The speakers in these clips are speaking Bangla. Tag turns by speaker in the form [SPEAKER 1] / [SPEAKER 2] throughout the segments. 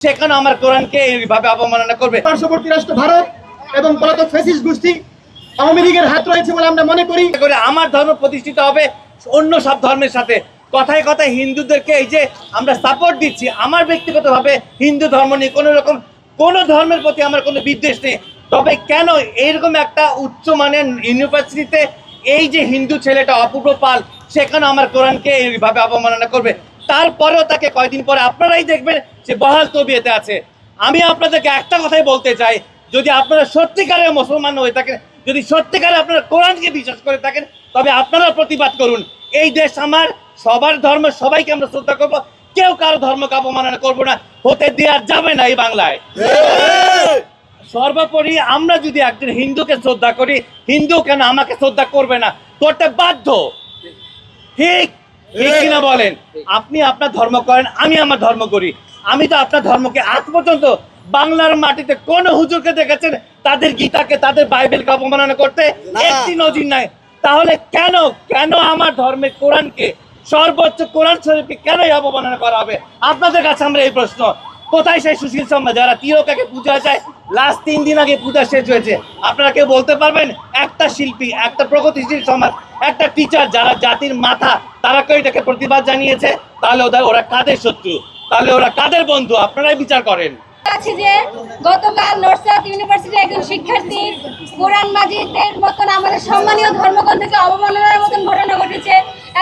[SPEAKER 1] সেখানে আমার কোরআনকে এইভাবে অবমাননা করবে।
[SPEAKER 2] পার্শ্ববর্তী রাষ্ট্র ভারত এবং পলাতক ফ্যাসিস্ট গোষ্ঠী আওয়ামী লীগের হাত রয়েছে বলে আমরা মনে করি।
[SPEAKER 1] করে আমার ধর্ম প্রতিষ্ঠিত হবে অন্য সব ধর্মের সাথে। কথায় কথায় হিন্দুদেরকে এই যে আমরা সাপোর্ট দিচ্ছি আমার ব্যক্তিগতভাবে হিন্দু ধর্ম নিয়ে কোনো রকম কোনো ধর্মের প্রতি আমার কোনো বিদ্বেষ নেই। তবে কেন এইরকম একটা উচ্চ মানের ইউনিভার্সিটিতে এই যে হিন্দু ছেলেটা অপূর্ব পাল সেখানে আমার কোরআনকে এইভাবে অবমাননা করবে? তারপরেও তাকে কয়দিন পরে আপনারাই দেখবেন যে বহাল তবিয়েতে আছে। আমি আপনাদেরকে একটা কথাই বলতে চাই, যদি আপনারা সত্যিকারের মুসলমান হয়ে থাকেন, যদি সত্যিকারে আপনারা কোরআনকে বিশ্বাস করে থাকেন, তবে আপনারা প্রতিবাদ করুন। এই দেশ আমার, সবার ধর্ম, সবাইকে আমরা শ্রদ্ধা করব। কেউ কারও ধর্মকে অবমাননা করব না, হতে দেওয়া যাবে না এই বাংলায়। সর্বোপরি আমরা যদি একজন হিন্দুকে শ্রদ্ধা করি, হিন্দু কেন আমাকে শ্রদ্ধা করবে না? করতে বাধ্য। ঠিক। ঠিক কিনা বলেন? আপনি আপনার ধর্ম করেন আমি আমার ধর্ম করি। আমি তো আপনার ধর্মকে আজ পর্যন্ত বাংলার মাটিতে কোন হুজুরকে দেখেছেন? তাদের গীতাকে তাদের বাইবেলকে অবমাননা করতে একটি নজির নাই। তাহলে কেন কেন আমার ধর্মের কোরআনকে সর্বোচ্চ কোরআন শরীফকে কেনই অবমাননা করা হবে? আপনাদের কাছে আমরা এই প্রশ্ন। কোথায় সেই সুশীল সমাজ? যারা তিরকাকে পূজা যায় লাস্ট তিন দিন আগে পূজা শেষ হয়েছে। আপনারা কেউ বলতে পারবেন একটা শিল্পী একটা প্রগতিশীল সমাজ একটা টিচার যারা জাতির মাথা তারা কেউ এটাকে প্রতিবাদ জানিয়েছে, তাহলে ওদের ওরা কাদের শত্রু? তাহলে ওরা কাদের বন্ধু? আপনারাই বিচার করেন।
[SPEAKER 3] আছে যে গতকাল নর্থ সাউথ ইউনিভার্সিটির একজন শিক্ষার্থী কোরআন মাজিদের মতন আমাদের সম্মানীয় ধর্মগ্রন্থকে অবমাননার মতন ঘটনা ঘটেছে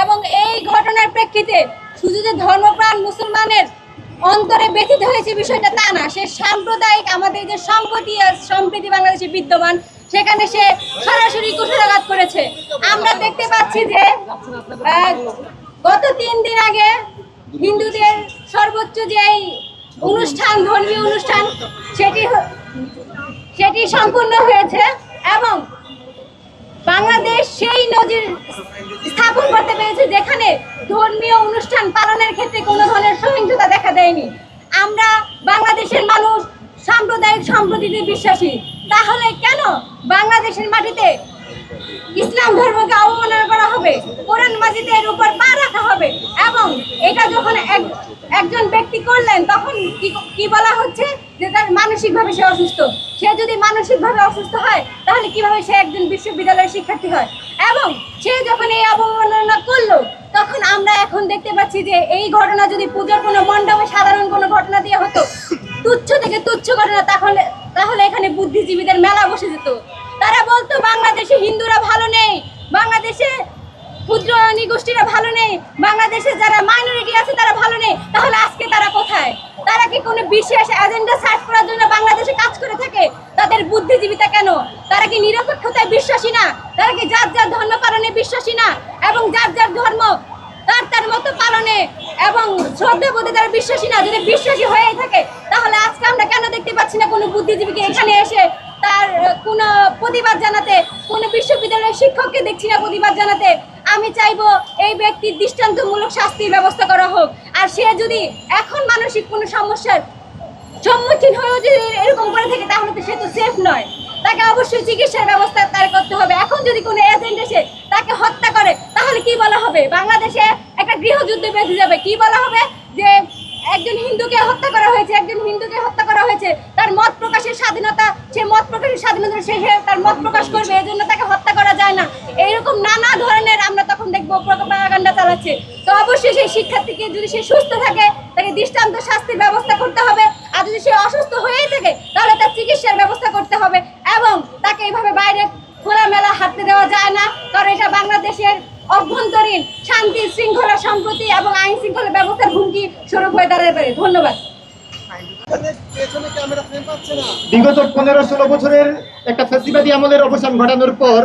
[SPEAKER 3] এবং এই ঘটনার প্রেক্ষিতে শুধু যে ধর্মপ্রাণ মুসলমানের অন্তরে ব্যথিত হয়েছে বিষয়টা তা না, সে সাম্প্রদায়িক আমাদের যে সম্পত্তি আর সম্প্রীতি বাংলাদেশে বিদ্যমান সেখানে সে সরাসরি কুঠারাঘাত করেছে। আমরা দেখতে পাচ্ছি যে গত তিন দিন আগে হিন্দুদের সর্বোচ্চ যে অনুষ্ঠান, ধর্মীয় অনুষ্ঠান, সেটি সেটি সম্পূর্ণ হয়েছে এবং বাংলাদেশ সেই নজির স্থাপন করতে পেরেছে যেখানে ধর্মীয় অনুষ্ঠান পালনের ক্ষেত্রে কোনো ধরনের সহিংসতা দেখা দেয়নি। আমরা বাংলাদেশের মানুষ, সাম্প্রদায়িক সম্প্রতিতে বিশ্বাসী। বাংলাদেশের মাটিতে ইসলাম ধর্মকে অবমাননা করা হবে, কোরআন মাজিদের উপর পা রাখা হবে এবং এটা যখন এক- একজন ব্যক্তি করলেন, তখন কি বলা হচ্ছে? যে তার মানসিকভাবে সে অসুস্থ। সে যদি মানসিকভাবে অসুস্থ হয়, তাহলে কীভাবে সে একজন বিশ্ববিদ্যালয়ের শিক্ষার্থী হয়? এবং সে যখন এই অবমাননা করল, তখন আমরা এখন দেখতে পাচ্ছি যে এই ঘটনা যদি পূজার কোনো মণ্ডপে সাধারণ কোনো ঘটনা দিয়ে হতো তুচ্ছ থেকে তুচ্ছ ঘটনা, তাহলে তাহলে এখানে বুদ্ধিজীবীদের মেলা বসে যেত। তারা বলতো, বাংলাদেশে হিন্দুরা ভালো নেই, বাংলাদেশে ক্ষুদ্র নিগোষ্ঠীরা ভালো নেই, বাংলাদেশে যারা মাইনরিটি আছে তারা ভালো নেই, তাহলে আজকে তারা কোথায়? তারা কি কোনো বিশেষ এজেন্ডা সার্চ করার জন্য বাংলাদেশে কাজ করে থাকে? তাদের বুদ্ধিজীবিতা কেন? তারা কি নিরপেক্ষতায় বিশ্বাসী না? তারা কি যার যার ধর্ম পালনে বিশ্বাসী না? এবং যার যার ধর্ম তার তার মতো পালনে এবং শ্রদ্ধা বোধে তারা বিশ্বাসী না যদি বিশ্বাসী হয়েই থাকে, তাহলে আজকে আমরা কেন দেখতে পাচ্ছি না কোনো বুদ্ধিজীবীকে? এখানে এসে তার কোনো প্রতিবাদ জানাতে, কোনো বিশ্ববিদ্যালয়ের শিক্ষককে দেখছি না প্রতিবাদ জানাতে। আমি চাইব এই ব্যক্তির দৃষ্টান্তমূলক শাস্তির ব্যবস্থা করা হোক। আর সে যদি এখন মানসিক কোনো সমস্যার সম্মুখীন হয়েও যদি এরকম করে থাকে, তাহলে তো সে তো সেফ নয়। তাকে অবশ্যই চিকিৎসার ব্যবস্থা তার করতে হবে। এখন যদি কোনো এজেন্ট এসে তাকে হত্যা করে, তাহলে কি বলা হবে? বাংলাদেশে একটা গৃহযুদ্ধ বেঁধে যাবে। কি বলা হবে? যে একজন হিন্দুকে হত্যা করা হয়েছে, একজন হিন্দুকে হত্যা করা হয়েছে, তার মত প্রকাশের স্বাধীনতা, সে মত প্রকাশের স্বাধীনতা, সে তার মত প্রকাশ করবে এই জন্য তাকে হত্যা করা যায় না। এইরকম নানা ধরনের আমরা তখন দেখব প্রোপাগান্ডা চালাচ্ছে। তো অবশ্যই সেই শিক্ষার্থীকে যদি সে সুস্থ থাকে, তাকে দৃষ্টান্ত শাস্তির ব্যবস্থা করতে হবে। আর যদি সে অসুস্থ হয়েই থাকে, তাহলে তার চিকিৎসার ব্যবস্থা করতে হবে। এবং তাকে এইভাবে বাইরে খোলামেলা হাঁটতে দেওয়া যায় না, কারণ এটা বাংলাদেশের অভ্যন্তরীণ শান্তি শৃঙ্খলা সম্প্রতি এবং আইন শৃঙ্খলা ব্যবস্থার হুমকি স্বরূপ হয়ে দাঁড়াতে পারে। ধন্যবাদ।
[SPEAKER 2] বিগত পনেরো ষোলো বছরের একটা ফ্যাসিবাদী আমলের অবসান ঘটানোর পর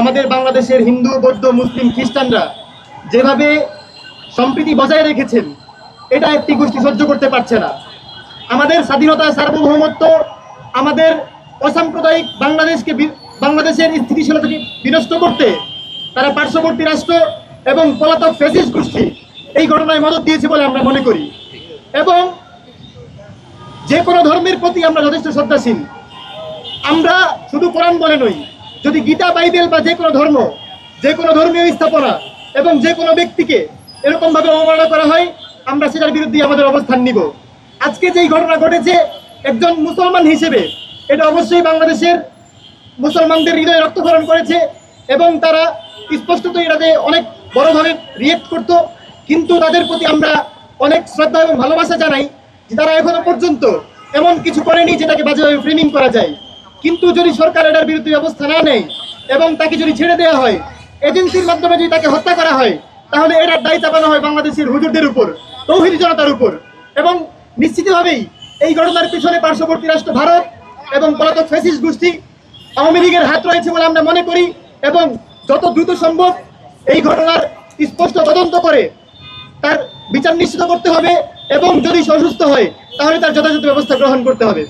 [SPEAKER 2] আমাদের বাংলাদেশের হিন্দু বৌদ্ধ মুসলিম খ্রিস্টানরা যেভাবে সম্প্রীতি বজায় রেখেছেন এটা একটি গোষ্ঠী সহ্য করতে পারছে না। আমাদের স্বাধীনতা সার্বভৌমত্ব আমাদের অসাম্প্রদায়িক বাংলাদেশকে বাংলাদেশের স্থিতিশীলতাকে বিনষ্ট করতে তারা পার্শ্ববর্তী রাষ্ট্র এবং পলাতক ফ্যাসিস্ট গোষ্ঠী। এই ঘটনায় মদত দিয়েছে বলে আমরা মনে করি। এবং যে কোনো ধর্মের প্রতি আমরা যথেষ্ট শ্রদ্ধাশীল। আমরা শুধু কোরআন বলে নই, যদি গীতা, বাইবেল বা যে কোনো ধর্ম, যে কোনো ধর্মীয় স্থাপনা এবং যে কোনো ব্যক্তিকে এরকমভাবে অবমাননা করা হয়, আমরা সেটার বিরুদ্ধে আমাদের অবস্থান নিব। আজকে যেই ঘটনা ঘটেছে, একজন মুসলমান হিসেবে, এটা অবশ্যই বাংলাদেশের মুসলমানদের হৃদয়ে রক্তক্ষরণ করেছে এবং তারা স্পষ্টত এটাতে অনেক বড়ভাবে রিয়েক্ট করতো, কিন্তু তাদের প্রতি আমরা অনেক শ্রদ্ধা এবং ভালোবাসা জানাই যে তারা এখনও পর্যন্ত এমন কিছু করেনি যেটাকে বাজেভাবে ফ্রেমিং করা যায়। কিন্তু যদি সরকার এটার বিরুদ্ধে ব্যবস্থা না নেয় এবং তাকে যদি ছেড়ে দেওয়া হয়, এজেন্সির মাধ্যমে যদি তাকে হত্যা করা হয়, তাহলে এটার দায় চাপানো হয় বাংলাদেশের হুজুরদের উপর, তৌহিদি জনতার উপর। এবং নিশ্চিতভাবেই এই ঘটনার পিছনে পার্শ্ববর্তী রাষ্ট্র ভারত এবং পলাতক ফ্যাসিস্ট গোষ্ঠী আওয়ামী লীগের হাত রয়েছে বলে আমরা মনে করি এবং যত দ্রুত সম্ভব এই ঘটনার স্পষ্ট তদন্ত করে তার বিচার নিশ্চিত করতে হবে এবং যদি সে হয়, তাহলে তার যথাযথ ব্যবস্থা গ্রহণ করতে হবে।